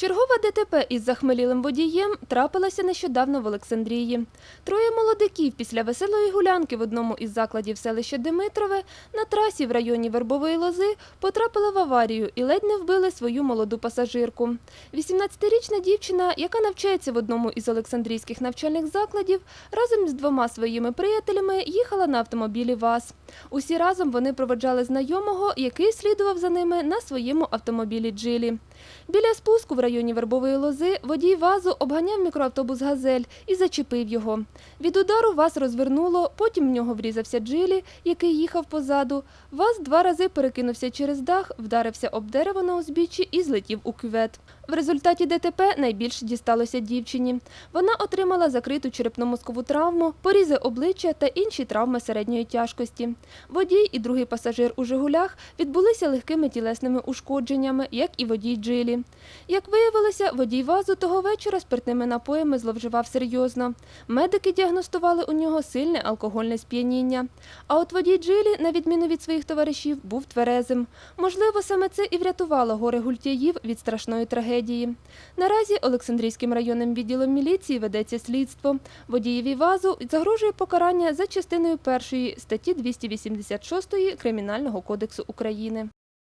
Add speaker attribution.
Speaker 1: Чергова ДТП із захмелілим водієм трапилася нещодавно в Олександрії. Троє молодиків після веселої гулянки в одному із закладів селища Димитрове на трасі в районі Вербової Лози потрапили в аварію і ледь не вбили свою молоду пасажирку. 18-річна дівчина, яка навчається в одному із олександрійських навчальних закладів, разом з двома своїми приятелями їхала на автомобілі ВАЗ. Усі разом вони проведжали знайомого, який слідував за ними на своєму автомобілі Джилі. Біля спуску в районі Вербової Лози водій ВАЗу обганяв мікроавтобус «Газель» і зачепив його. Від удару ВАЗ розвернуло, потім в нього врізався Джилі, який їхав позаду. ВАЗ два рази перекинувся через дах, вдарився об дерево на узбіччі і злетів у кювет. В результаті ДТП найбільше дісталося дівчині. Вона отримала закриту черепно-мозкову травму, порізи обличчя та інші травми середньої тяжкості. Водій і другий пасажир у «Жигулях» відбулися легкими тілесними ушкодженнями, як і водій Джилі. Як виявилося, водій ВАЗу того вечора спиртними напоями зловживав серйозно. Медики діагностували у нього сильне алкогольне сп'яніння. А от водій Джилі, на відміну від своїх товаришів, був тверезим. Можливо, саме це і врятувало горе гультяїв від страшної трагедії. Наразі Олександрійським районним відділом міліції ведеться слідство. Водієві ВАЗу загрожує покарання за частиною першої статті 286 Кримінального кодексу України.